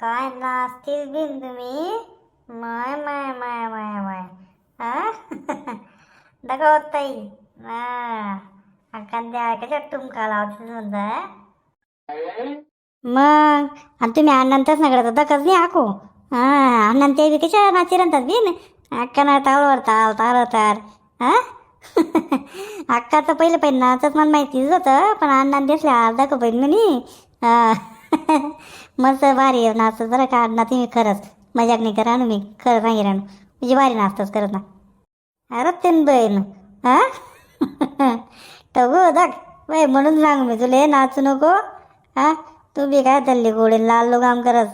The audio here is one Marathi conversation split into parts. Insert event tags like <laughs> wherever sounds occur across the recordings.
काय नाचतीस बिन तुम्ही माय माय माय माय माय. हा <laughs> दगावत ताई. हा द्या कशा टुमका लावतीस म्हणता मग आणि तुम्ही अण्णांतच नकडे तर दखच नाही आको हा अण्णां ते बी कशा नाची रंतात बिन? अक्का ना तावळवर ताल तार तार हा <laughs> अक्काचं पहिलं पहिलं नाचत मला माहितीच होतं पण अण्णांनी दिसले अर्धा का बहीण म्हणे. हा. <laughs> मस्त भारी आहे नाचत बरं का? ना तुम्ही खरंच. मजाक नाही करा ना मी. खरं सांगेन ना म्हणजे भारी नाचतच करत ना. अरे तीन बहीण. हा? <laughs> टगो दाख वय म्हणून सांग मी तुले नाचू नको. हा? तू बी काय तल्ली गोडे लाल लोक आम करत.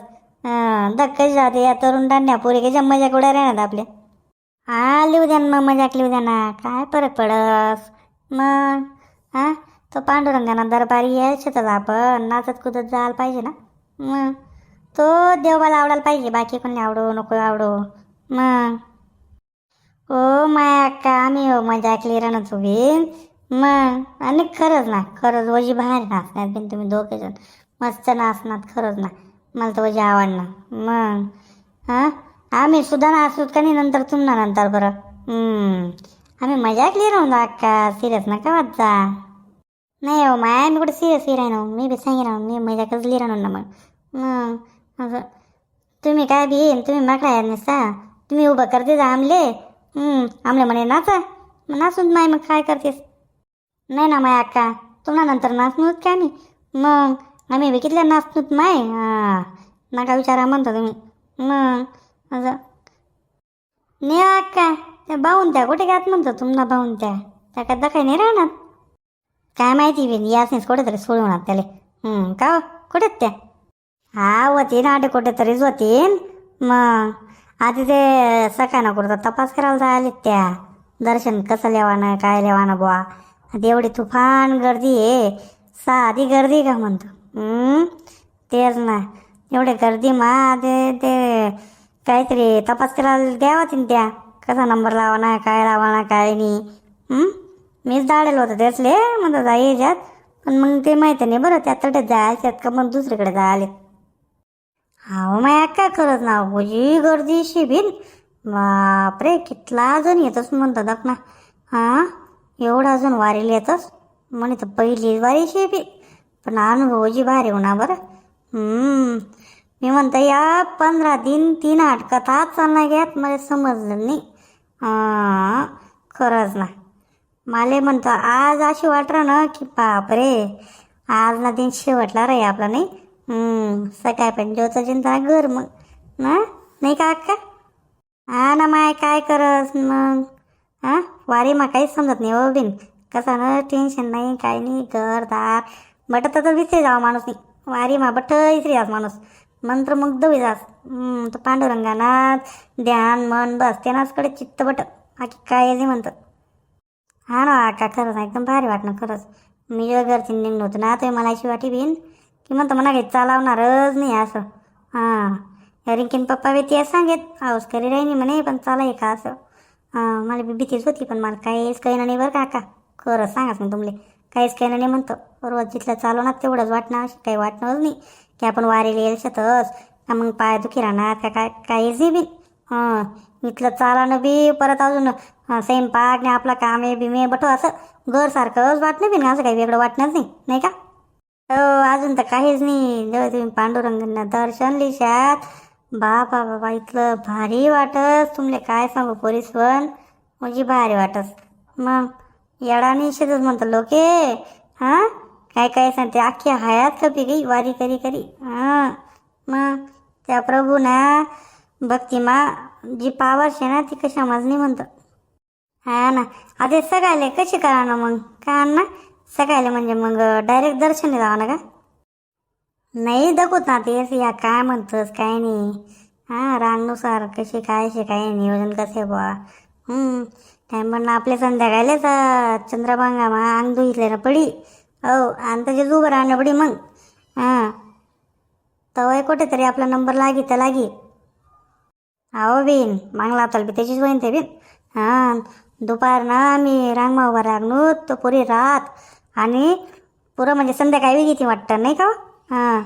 हा दख कशी जाते या तरुण दांड्या पोरी कशा मजाक उड्या राहणार आपल्या? हा लिहू द्या ना मग मजाक लिहू द्या ना. काय फरक पडस? मग हा? तो पांडुरंगाना दरबारी यायचं आपण नाचत कुदत जायला पाहिजे ना? मग? तो देवाला आवडायला पाहिजे बाकी कोणी आवडो नको आवडो. मग? ओ माया अक्का आम्ही हो मजा ऐकली राहणार तुम्ही मग? आणि खरंच ना खरंच वजी बाहेर नाचण्यात बिन तुम्ही दोघे जण. मस्त नाचणार खरंच ना. मला तर वजी आवडणार. मग? हां? आम्ही सुद्धा नाचूत का नाही नंतर तुम्हाला नंतर बरं? आम्ही मजा ऐकली राहून अक्का सिरियस नका वाटचा नाही हो माय मी कुठे सिरियस राहणार मी बी सांगे राहून मी मजा कसली राहणार ना मग मग असं तुम्ही काय बी तुम्ही माकडा आहे नसता तुम्ही उभं करते जा आमले आमले म्हणे नाचा मग नाचून माय मग काय करतेस नाही ना माय अक्का तुम्हाला नंतर नाचणूत काय मी मग आम्ही बी कितल्या नाचणूत माय नका विचारा म्हणता तुम्ही मग असं ने अक्का त्या बाहून त्या कुठे घात म्हणतो तुम्हाला बाहून त्या त्या का दखाय नाही राहणार काय माहिती बिन यासनीच कुठेतरी सोडून त्याले. का हो? कुठेत त्या? हा होतीन आठ कुठे तरीच होतीन. मग आधी ते सकाळ कुठं तपास करायला जायला त्या. दर्शन कसं लेवानं काय लेवानं बुवा. आता एवढी तुफान गर्दी आहे. साधी गर्दी का म्हणतो? तेच ना. एवढे गर्दी मा ते ते काहीतरी तपास करायला द्यावा तीन त्या. कसा नंबर लावाना काय लावाना काय नाही. मीच दाडेल होतं त्याचले म्हणतो जा याच्यात. पण मग ते माहिती नाही बरं त्या तट्यात जायच्यात का? मग दुसरीकडे जायले हा माय अक्का खरंच ना जी गर्दी शिबीन. बापरे कितला जण येतच म्हणतात दाख ना हां एवढा अजून वारीला येतच म्हणे तर पहिली वारी शिबी पण अनुभवजी भारी होणार बरं. हम्म. मी म्हणतो या पंधरा दिन तीन आठ कथा चालना घ्यात मला समजलं नाही. हां खरंच ना. माले म्हणतो आज अशी वाटलं ना की बापरे आज ना दिन शेवटला रे आपला नाही? सकाळ सकाळी पण जोचा चिंता घर मग. ना? नाही का अक्का? हा ना माय काय करस मग? हा? वारी मग काहीच समजत नाही हो बिन. कसा ना टेन्शन नाही काही नाही घर दार बट तर विसरी जावा माणूस नाही वारी मा बट विसरी जास माणूस. मंत्र मग होई जास. तर तो ध्यान मन बस त्यानाचकडे चित्त बट. बाकी काय नाही म्हणतं हा ना का खरंच एकदम भारी वाटणं खरंच. मी जेव्हा घरची निघणं होतं ना तर मला अशी वाटी बिन की म्हणतो म्हणा काही चालवणारच नाही असं. हां. रिंकीन पप्पा बी ते सांगेत हाऊस करी राहिनी म्हणे पण चालाय का असं? हां मला बी भीतीच होती पण मला काहीच काही नाही बरं काका. खरंच सांगाच मग तुमले. काहीच काही नाही म्हणतो. रोज जिथलं चालवणार तेवढंच वाटणं अशी काही वाटणंच नाही. की आपण वारीला येईल शेतच का मग पाय दुखी राहणार का काय काहीच नाही बी. हां. इथलं चालानं बी परत अजून स्वयंपाक नाही आपला कामे बिमे बटो असं घरसारखंच वाटणं बी ना असं काही वेगळं वाटणंच नाही नाही का? हो अजून तर काहीच नाही. जेव्हा तुम्ही पांडुरंगांना दर्शन लिशात बापा बाबा इथलं भारी वाटस तुमले काय सांगू पोरीसवन म्हणजे भारी वाटस मग येडाने शेतच म्हणतो लोके. हां? काय काय सांगते? अख्खी हयात कपी गई वारी करी करी. हां. मग त्या प्रभू ना भक्तिमा जी पावर्स आहे ना ती कशा नाही म्हणतं. हा ना. आता सकाळले कशी करा ना मग? का ना सकाळले म्हणजे मग डायरेक्ट दर्शन जावं ना का? नाही दाखवत ना तेच या काय म्हणतोस काय नाही. हां रांगनुसार कशी काय शे काय नियोजन कसे बुवा? हं, टाइम पण आपले संध्याकाळलेच चंद्रभांगा मग अंग धुईतले ना पडी. हो आणि त्याचे उभं राहणं पडी मग. हां. तवय कुठेतरी आपला नंबर लागी तर लागी. अहो बीन मागला आपल्याला बी त्याचीच होईन ते बीन. हां दुपार ना आम्ही रांगमा उभा रागणू तो पुरी रात आणि पुरं म्हणजे संध्याकाळी घेते वाटतं नाही का हो? हां?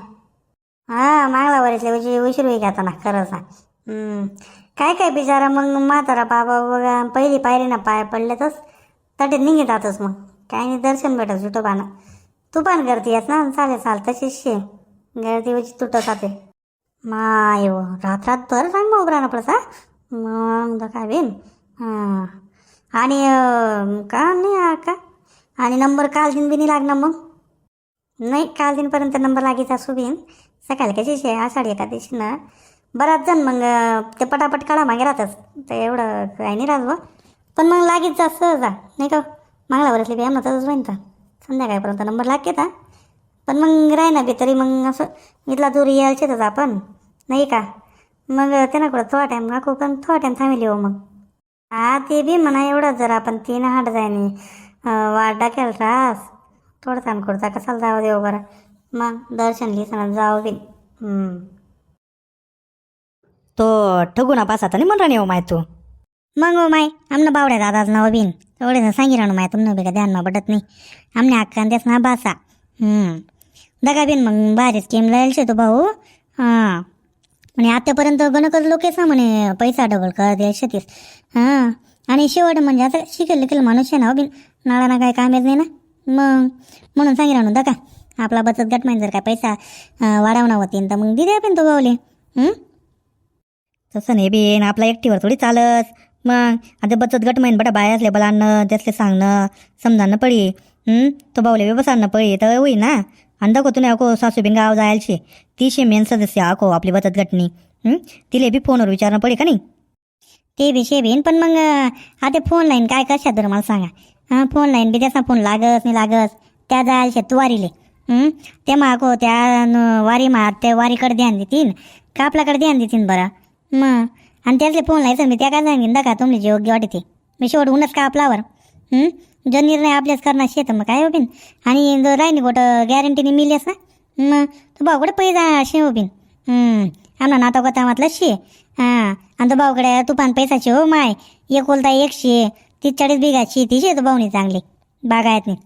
हां. मागला वरसले उशी म्हणजे उशीर होई घेता ना खरंच ना काय काय बिचारा मग म्हातारा बाबा बघा पहिली पायरी ना पाय पडल्यातच तटे निघे जातच मग. काय नाही दर्शन भेटत जुटोबानं तू पण गर्दी येस ना चालेल चाल तशीच शे. गर्दी उची म्हणजे तुटत जाते. माय हो रात रातभर सांग मग उभं पडसा मग काय बेन. हां. आणि का नाही का? आणि नंबर काल दिन बी नाही लागणार मग? नाही काल दिनपर्यंत नंबर असू बीन. सकाळी कशी शे आषाढी एकादशी ना? बराच जण मग ते पटापट काढा मागे राहतच. ते एवढं काही नाही राहत बा. पण मग लागीच जा नाही का? मागला बी आम्हाला तसंच तर. संध्याकाळपर्यंत नंबर लागते का पण मग राही ना बी तरी मग असं इथला दूर यायचेच आपण. नाही का? मग त्यांना कुठं थोडा टाईम राखू पण थोडा टाईम थांबली हो मग. हा ते बी म्हणा एवढं जर आपण तीन हाट जायनी. वाट टाकेल रास थोडं थांब करता कसाला जावं देऊ बरं. मग दर्शन लिहिसना जावं बी. तो ठगुना पासाता नाही म्हणून येऊ माय तू. मग हो माय आमनं बावड्या दादाच नाव बिन. एवढे सांगी राहणं माय तुमनं बी का ध्यानमा पडत नाही. आमने अक्का तेच ना बासा. हम्म. दगा बिन मग भारीच केम लायलशे तो भाऊ. हां. म्हणे आतापर्यंत गणकच लोकेच म्हणे पैसा डबल कर द्या शेतीस हां. आणि शेवट म्हणजे असं शिकेल लिकेल माणूस आहे ना हो बिन. नाळाना काय कामेच नाही ना. मग म्हणून सांगी म्हणून दका आपला बचत गट म्हणजे जर काय पैसा अं, होतीन तर मग दिदे आपण तो भाऊले. तसं नाही बीन आपला एकटीवर थोडी चालस. मग आता बचत गट माहीन बटा बाय असले आणणं त्यासले सांगणं समजावणं पडी तो बावले व्यवसायनं पडी तर होई ना. आणि दाखव तुम्ही अको सासूबिन गाव जायलशे तीशे मेन सदस्य आको आपली बचत गटनी। हं? तिले बी फोनवर विचारणं पडे का नाही ते बी शे बीन पण मग आता फोन लाईन काय कशा तर मला सांगा. हां फोन लाईन बी त्याचा फोन लागस नाही लागस. त्या जायला तू वारीले ते मागो त्या न- वारी मा त्या वारीकडे ध्यान देतीन. का आपल्याकडे ध्यान देतीन बरं? मग आणि त्यातले फोन लायचं मी त्या काय सांगेन? का तुमले जे योग्य वाटते मी शेवट ऊनच का आपल्यावर जो निर्णय आपल्याच करणार शेत मग काय होबीन आणि जर राहिनी गोटं गॅरंटीने मिलेस ना मग तू भाऊकडे पैसा शे होबीन हं. आमना नाता गोतामातलं शे. हां आणि तो भाऊकडे तुफान पैसाचे हो माय. एक बोलता एकशे तीस चाळीस बिघा शेती शे तो भाऊनी चांगली. बागायत नाही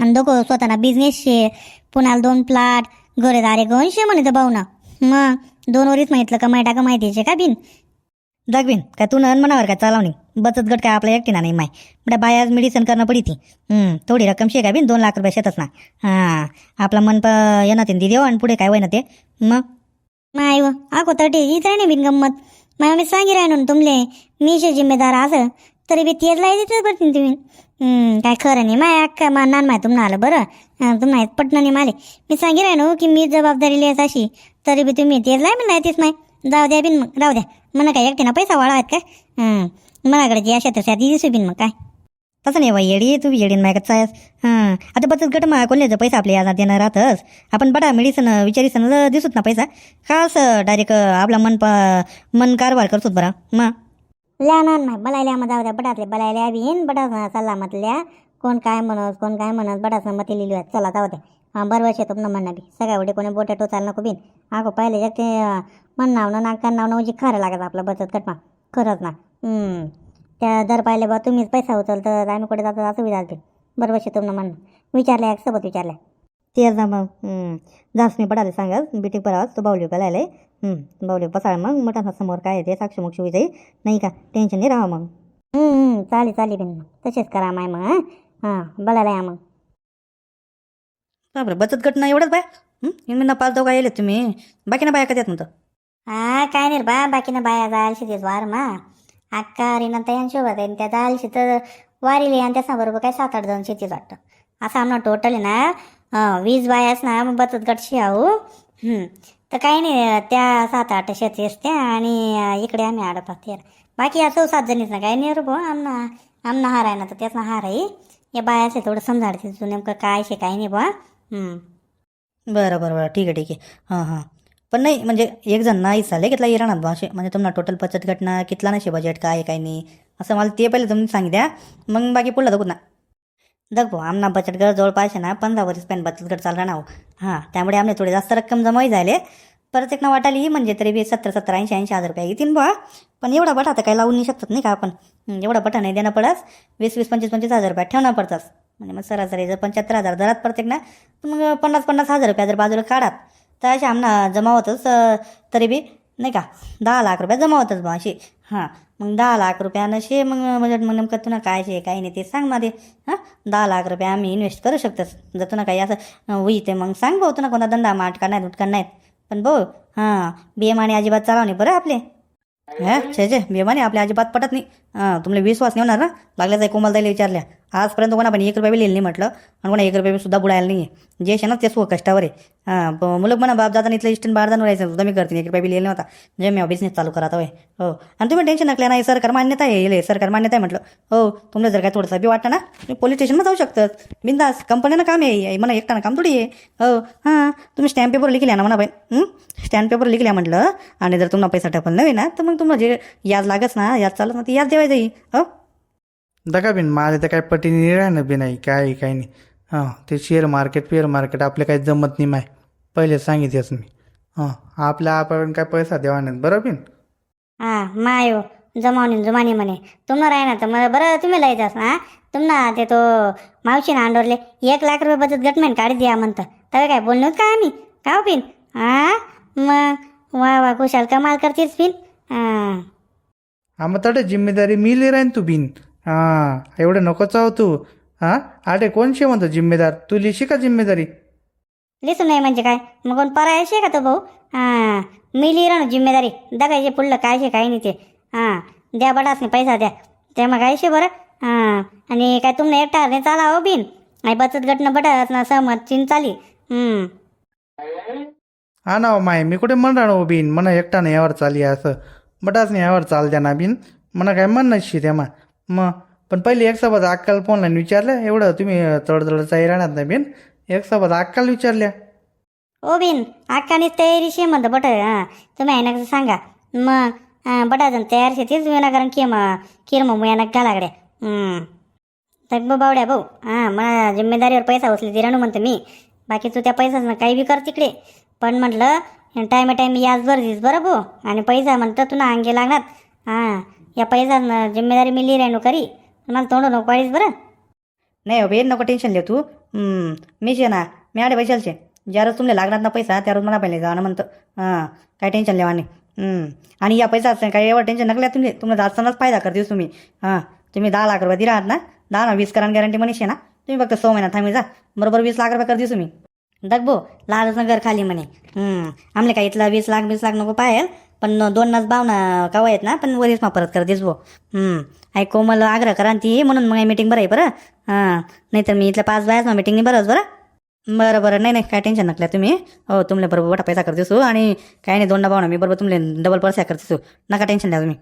आणि दोघं स्वतःना बिझनेस शे. पुन्हा दोन प्लाट घरेदारे घेऊन शे म्हणे भाऊ भाऊना. मग दोन वरीच माहितलं माहिती आहे माहितीचे का बिन? दाखवीन का तू नन मनावर काय चालवणी बचत गट काय आपला एकटीना नाही माय. बटा बाया मेडिसिन करणं पडी ती थोडी रक्कम शे काय बिन दोन लाख रुपये शेतच ना. हां आपला मन प येणं ते देव आणि पुढे काय होईना ते. मग? माय व आको तटे हीच आहे ना बिन गंमत. माय मी सांगी राहिनो तुमले मी शे जिम्मेदार असं तरी बी तेज लाई देतच बरं तुम्ही. काय खरं नाही माय अक्का मा नान माय तुम्हाला आलं बरं. तुम्हाला पटणं नाही माले. मी सांगी राहिनो की मी जबाबदारी लिहायच अशी तरी बी तुम्ही तेज लाई म्हणला तेच नाही जाऊ द्या बिन मग राहू द्या. म्हणा काय एकटीना पैसा वाळा आहेत का मनाकडे जे अशा तशा दिसू बिन मग काय? तसं नाही बाई येडी तू येडीन माय कचायस हां आता बचत गट मा कोल्ह्याचं पैसा आपल्या यादा देणार राहतच आपण बडा मेडिसन विचारिसन दिसूत ना पैसा. का असं डायरेक्ट आपला मन प मन कारभार करतोच बरा? मग लहान नाही बलायल्या मग जाऊ द्या बटातले बलायल्या बिन बटास चालला म्हटल्या कोण काय म्हणत कोण काय म्हणत बटास मते लिहिली आहेत चला जाऊ द्या. हां बरोबर शेतो न म्हणणं बी. सगळ्या वेळी कोणी बोटे टोचायला नको बिन. आगो पहिले जग ते म्हणणावं ना नाव म्हणजे खरं लागत आपलं बचत गट मा. खरंच ना. त्या दर पाहिले बा तुम्हीच पैसा उचल तर आम्ही कुठे जातो असं विचार बी बरोबर न म्हणणं. विचारल्या एक सोबत विचारल्या. तेच ना मग. हं. जास्त मी पडाले सांगत बिटिक परावच तो बावली पेलायले बावली पसाळ मग मटण समोर काय आहे ते साक्ष मोक्ष जाई नाही का? टेन्शन नाही राहा मग. चालेल चालेल बिन तसेच करा माय मग हां. हां बलायला या मग. बापरे बचत गट ना एवढंच बाय? मी ना पाच दोघा येले तुम्ही. बाकी ना बाया कधी म्हणतो? हा काय नाही रे बा बाकीनं बाया जायला तेच वार मा. अक्का रिनंता तयान शोभत आहे त्या दालशी तर वारीली आणि त्याच्याबरोबर काय सात आठ जण शेतीच वाटतं. असं आम्हाला टोटल आहे ना वीज वीस बायास ना मग बचत गटशी आहो तर काही नाही त्या सात आठ शेती असते आणि इकडे आम्ही आडत बाकी या चौ सात जणीच ना काही नाही रे आमना आमना हार आहे ना तर त्याचा हार आहे. या बायाचे थोडं समजाडते तू नेमकं काय शे काय नाही बुवा बरं बरं बरं ठीक आहे ठीक आहे. हां हां. पण नाही म्हणजे एक जण नाही चालले घेतला येणार बा असे म्हणजे तुम्हाला टोटल बचत घटना कितला नाही बजेट काय आहे, काय नाही. असं मला ते पहिले तुम्ही सांग द्या मग बाकी पुढलं दाखवत ना. दग भाऊ आमना बचत गट जवळपास आहे ना पंधरा वर्ष पॅन बचत गट चालला ना हो. हां. त्यामुळे आमने थोडे जास्त रक्कम जमाई झाले. प्रत्येक ना वाटाली म्हणजे तरी बी सत्तर सत्तर ऐंशी ऐंशी हजार रुपये येतील बा पण एवढा बटा तर काही लावून नाही शकतात नाही का आपण? एवढा बटा नाही देणं पडस वीस वीस पंचवीस पंचवीस हजार रुपये ठेवणं पडतात. म्हणजे मग सरासरी जर पंच्याहत्तर हजार दरात प्रत्येक ना मग पन्नास पन्नास हजार रुपये जर बाजूला काढात तर असे आम्हाला जमा होतच तरी बी नाही का? दहा लाख रुपये जमा होतच बा अशी. हां मग दहा लाख रुपयानं शे मग बजेट मग नेमकं तुला काय शे काही नाही ते सांगमध्ये हां दहा लाख रुपये आम्ही इन्व्हेस्ट करू शकतोच. जर तुला काही असं होई ते मग सांग भाऊ तुला कोणता धंदा माटका नाहीत उठका नाहीत. पण भाऊ हां बिएम आणि अजिबात चालवणे नाही बरं आपले. हे छे छे बेमाने आपल्या अजिबात पटत नाही. हां तुम्हाला विश्वास नाही होणार ना? लागल्या कोमल ताईला विचारल्या. आजपर्यंत कोणा पण एक रुपया बी लिहिलं नाही म्हटलं. आणि कोणा एक रुपया सुद्धा बुडायला नाही आहे जे ना ते सो कष्टावर आहे. हां मुलं म्हणा बाप जाताना इथलं इस्टन बाहेर जाणून राहायचं. सुद्धा मी करते. एक रुपया बी लिहिलं नव्हता जे मी बिझनेस चालू करत होय हो. आणि तुम्ही टेन्शन नकल्या नाही सरकार मान्यता आहे येले सरकार मान्यता आहे म्हटलं. हो तुम्हाला जर काय थोडंसं बी वाटतं ना तुम्ही पोलीस स्टेशनला जाऊ शकतात. बिंदास कंपनीनं काम आहे म्हणा एकटानं काम थोडी आहे. हो. हां तुम्ही स्टॅम्प पेपर लिखल्या ना म्हणा बाई. स्टॅम्प पेपर लिखल्या म्हटलं. आणि जर तुम्हाला पैसा टपल नव्हे ना तर मग तुम्हाला जे याज लागत ना याज चालत ना ते याज देवायचं हो. दगा बिन मला तर काय पटीने राहणं बी नाही काय काय नाही. हां ते शेअर मार्केट पेअर मार्केट आपले काही जमत नाही माय. पहिले सांगितलंच मी. हां आपल्या आपण काय पैसा देवा नाही बरं बिन? हा मायो जमावणी जुमानी म्हणे. तुम्हाला आहे ना तर मला बरं तुम्ही लायचं ना तुम्हाला ते तो मावशीनं अंडोरले एक लाख रुपये बचत गटमेन काढी द्या म्हणतं. तर काय बोललो का आम्ही? का हो पिन हा मग वा वा कुशाल कमाल करतेस पिन हां. आम्हा तडे जिम्मेदारी मी ले राहीन तू बिन. हां एवढं नको चाव तू. हां? आडे कोण शे म्हणतो जिम्मेदार? तू लिशी का जिम्मेदारी? लिसून नाही म्हणजे काय? मग कोण परायशे का तो भाऊ? हां मी लिहिलं ना जिम्मेदारी. दगायचे पुढलं काय शे काय नाही ते. हां द्या बडाच नाही पैसा द्या. ते मग काय शे बरं? हां आणि काय तुमने एकटा नाही चाला हो बिन. आणि बचत गटनं बटाच ना सहमत चिन चाली. हम्म. हा ना हो माय मी कुठे म्हणणार हो बिन? म्हणा एकटानं यावर चाली असं. बटाच नाही यावर चाल द्या ना बिन. म्हणा काय म्हण नशी त्यामा मग पण पहिले एक सोबत अक्काल फोनला विचारलं एवढं तुम्ही तडतड चाई राहणार नाही बिन. एक सोबत अक्कल विचारल्या. ओ बिन अक्कानीच तयारी शे म्हणतं बट हां तुम्ही आहे ना सांगा. मग हां बटाजन तयार शे तेच विनाकारण किम किर मग मुयानक घालागड्या. हम्म. बावड्या भाऊ हां मला जिम्मेदारीवर पैसा उचले दिराणू म्हणतो मी. बाकी तू त्या पैसाच काही बी कर तिकडे. पण म्हटलं टायमा टाईम याच भर दिस बरं भाऊ. आणि पैसा म्हणतं तुला अंगे लागणार. हां या पैसा जिम्मेदारी मी लिहि राहिनो करी मला तोंड नको पाडीस बरं. नाही हो बेन नको टेन्शन लिह तू. मीच आहे ना मी आडे पैशालचे. ज्यारोज तुमले लागणार ना पैसा त्यारोज मला पहिले जाणं म्हणतं. हां काय टेन्शन लेवा नाही. आणि या पैसा असं काय एवढं टेन्शन नकल्या तुम्ही. तुम्हाला जास्तच फायदा करतेस तुम्ही. हां तुम्ही दहा लाख रुपये दिला आहात ना दहा ना वीस करा गॅरंटी आहे ना तुम्ही फक्त सहा महिना थांबी जा. बरोबर वीस लाख रुपये करतेस तुम्ही. दगबो लालच घर खाली म्हणे. आमले काय इथला वीस लाख वीस लाख नको पाहेल पण दोन नाच भावना कावा आहेत ना पण वरीच मा परत कर देस भो. हं. आई कोमल आग्रह करा ती म्हणून मग मीटिंग बरं आहे बरं. हां. नाहीतर मी इथल्या पाच बायाच ना मीटिंग बरंच बरं. बरं बरं. नाही नाही काय टेन्शन नकल्या तुम्ही. हो तुमले बरोबर वाटा पैसा करतेसो आणि काय नाही दोन भावना मी बरोबर तुमले डबल पैसा दिसू नका टेन्शन द्या तुम्ही.